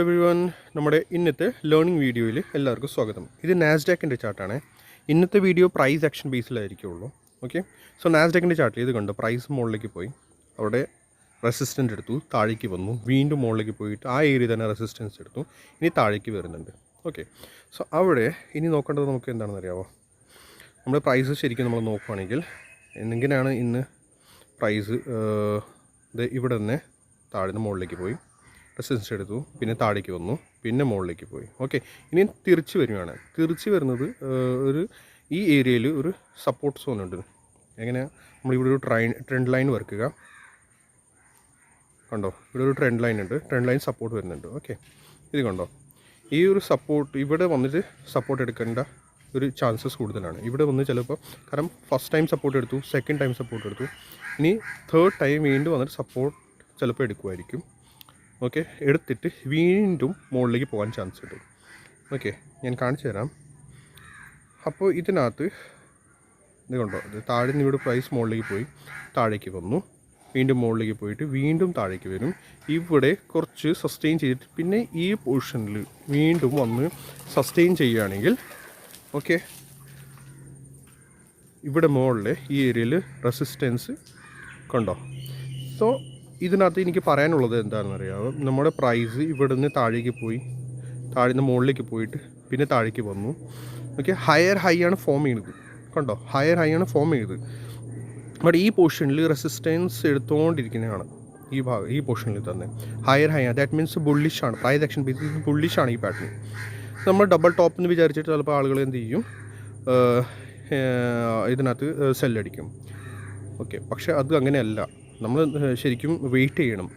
Everyone നമ്മുടെ ഇന്നത്തെ learning വീഡിയോയിൽ എല്ലാവർക്കും സ്വാഗതം. ഇത് നാസ്ഡാക്കിന്റെ ചാർട്ടാണ് ഇന്നത്തെ വീഡിയോ പ്രൈസ് ആക്ഷൻ ബേസിലായിരിക്കുള്ളൂ ഓക്കെ സോ നാസ്ഡാക്കിന്റെ ചാർട്ടിൽ ഇത് കണ്ടു? പ്രൈസ് മുകളിലേക്ക് പോയി. അവിടെ റെസിസ്റ്റന്റ് എടുത്തു താഴേക്ക് വന്നു. വീണ്ടും മുകളിലേക്ക് പോയിട്ട് ആ ഏരിയ തന്നെ റെസിസ്റ്റൻസ് എടുത്തു. ഇനി താഴേക്ക് വരുന്നുണ്ട്. ഓക്കെ സോ അവിടെ ഇനി നോക്കേണ്ടത് നമുക്ക് എന്താണെന്ന് അറിയാമോ നമ്മുടെ പ്രൈസ് ശരിക്കും നമ്മൾ നോക്കുകയാണെങ്കിൽ എന്തെങ്കിലാണ് ഇന്ന് പ്രൈസ് ഇവിടെ തന്നെ താഴ്ന്ന് മുകളിലേക്ക് പോയി. റെസിസ്റ്റൻസ് എടുത്തു പിന്നെ താഴേക്ക് വന്നു പിന്നെ മുകളിലേക്ക് പോയി. ഓക്കെ ഇനി തിരിച്ച് വരുവാണ്. തിരിച്ച് വരുന്നത് ഒരു ഈ ഏരിയയിൽ ഒരു സപ്പോർട്ട് സോൺ ഉണ്ട്. എങ്ങനെ? നമ്മളിവിടെ ഒരു ട്രൈൻ ട്രെൻഡ് ലൈൻ വർക്കുക കണ്ടോ? ഇവിടെ ഒരു ട്രെൻഡ് ലൈൻ ഉണ്ട്. ട്രെൻഡ് ലൈൻ സപ്പോർട്ട് വരുന്നുണ്ട്. ഓക്കെ ഇത് കണ്ടോ? ഈ ഒരു സപ്പോർട്ട് ഇവിടെ വന്നിട്ട് സപ്പോർട്ട് എടുക്കേണ്ട ഒരു ചാൻസസ് കൂടുതലാണ്. ഇവിടെ വന്ന് ചിലപ്പോൾ കാരണം ഫസ്റ്റ് ടൈം സപ്പോർട്ട് എടുത്തു സെക്കൻഡ് ടൈം സപ്പോർട്ട് എടുത്തു. ഇനി തേർഡ് ടൈം വീണ്ടും വന്നിട്ട് സപ്പോർട്ട് ചിലപ്പോൾ എടുക്കുമായിരിക്കും ഓക്കെ എടുത്തിട്ട് വീണ്ടും മുകളിലേക്ക് പോകാൻ ചാൻസ് കിട്ടും. ഓക്കെ ഞാൻ കാണിച്ചു തരാം. അപ്പോൾ ഇതിനകത്ത് ഇത് കണ്ടോ? താഴെ നിന്ന് ഇവിടെ പ്രൈസ് മുകളിലേക്ക് പോയി താഴേക്ക് വന്നു. വീണ്ടും മുകളിലേക്ക് പോയിട്ട് വീണ്ടും താഴേക്ക് വരും. ഇവിടെ കുറച്ച് സസ്റ്റെയിൻ ചെയ്തിട്ട് പിന്നെ ഈ പൊസിഷനിൽ വീണ്ടും വന്ന് സസ്റ്റെയിൻ ചെയ്യുകയാണെങ്കിൽ ഓക്കെ ഇവിടെ മുകളിൽ ഈ ഏരിയയിൽ റെസിസ്റ്റൻസ് കണ്ടോ? സോ ഇതിനകത്ത് എനിക്ക് പറയാനുള്ളത് എന്താണെന്ന് അറിയാമോ നമ്മുടെ പ്രൈസ് ഇവിടെ നിന്ന് താഴേക്ക് പോയി. താഴെ നിന്ന് മുകളിലേക്ക് പോയിട്ട് പിന്നെ താഴേക്ക് വന്നു. ഓക്കെ ഹയർ ഹൈ ആണ് ഫോം ചെയ്യുന്നത് കണ്ടോ? ഹയർ ഹൈ ആണ് ഫോം ചെയ്തത്. ബട്ട് ഈ പൊസിഷനിൽ റെസിസ്റ്റൻസ് എടുത്തുകൊണ്ടിരിക്കുന്നതാണ് ഈ ഭാഗം ഈ പൊസിഷനിൽ തന്നെ. ഹയർ ഹൈ ആണ്. ദാറ്റ് മീൻസ് ബുള്ളിഷ് ആണ്. പ്രൈസ് ആക്ഷൻ ബേസിസ് ബുള്ളിഷ് ആണ് ഈ പാറ്റേൺ നമ്മൾ ഡബിൾ ടോപ്പ് എന്ന് വിചാരിച്ചിട്ട് ചിലപ്പോൾ ആളുകൾ എന്ത് ചെയ്യും? ഇതിനകത്ത് സെല്ലടിക്കും ഓക്കെ പക്ഷേ അത് അങ്ങനെയല്ല. നമ്മൾ ശരിക്കും വെയിറ്റ് ചെയ്യണം.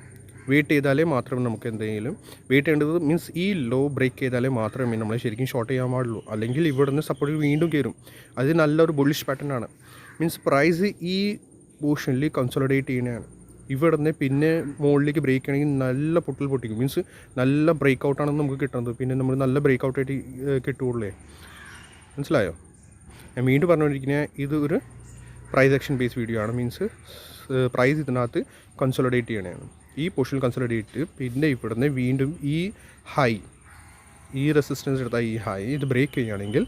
വെയിറ്റ് ചെയ്താലേ മാത്രമേ നമുക്ക് എന്തെങ്കിലും വെയിറ്റ് ചെയ്യേണ്ടത് മീൻസ് ഈ ലോ ബ്രേക്ക് ചെയ്താലേ മാത്രമേ നമ്മളെ ശരിക്കും ഷോർട്ട് ചെയ്യാൻ പാടുള്ളൂ. അല്ലെങ്കിൽ ഇവിടെ നിന്ന് സപ്പോർട്ട് വീണ്ടും കയറും അത് നല്ലൊരു ബുള്ളിഷ് പാറ്റേൺ ആണ്. മീൻസ് പ്രൈസ് ഈ പോർഷനിൽ കൺസോളിഡേറ്റ് ചെയ്യുന്നതാണ്. ഇവിടെ നിന്ന് പിന്നെ മുകളിലേക്ക് ബ്രേക്ക് ചെയ്യണമെങ്കിൽ നല്ല പൊട്ടൽ പൊട്ടിക്കും. മീൻസ് നല്ല ബ്രേക്ക് ഔട്ടാണെന്ന് നമുക്ക് കിട്ടുന്നത് പിന്നെ നമ്മൾ നല്ല ബ്രേക്ക് ഔട്ടായിട്ട് കിട്ടുകയുള്ളേ. മനസ്സിലായോ? ഞാൻ വീണ്ടും പറഞ്ഞുകൊണ്ടിരിക്കുന്നത് ഇത് ഒരു പ്രൈസ് ആക്ഷൻ ബേസ് വീഡിയോ ആണ്. മീൻസ് പ്രൈസ് ഇതിനകത്ത് കൺസോളിഡേറ്റ് ചെയ്യണതാണ് ഈ പൊസിഷൻ കൺസോളിഡേറ്റ് പിന്നെ ഇവിടുന്ന് വീണ്ടും ഈ ഹൈ ഈ റെസിസ്റ്റൻസ് എടുത്ത ഈ ഹൈ ഇത് ബ്രേക്ക് ചെയ്യുകയാണെങ്കിൽ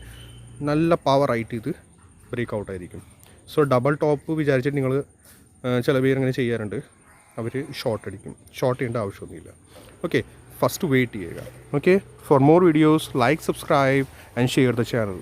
നല്ല പവറായിട്ട് ഇത് ബ്രേക്ക് ഔട്ട് ആയിരിക്കും. സോ ഡബിൾ ടോപ്പ് വിചാരിച്ചിട്ട് നിങ്ങൾ ചില പേര് അങ്ങനെ ചെയ്യാറുണ്ട്. അവർ ഷോർട്ട് അടിക്കും. ഷോർട്ട് ചെയ്യേണ്ട ആവശ്യമൊന്നുമില്ല. ഓക്കെ ഫസ്റ്റ് വെയിറ്റ് ചെയ്യുക. Okay for more videos like subscribe and share the channel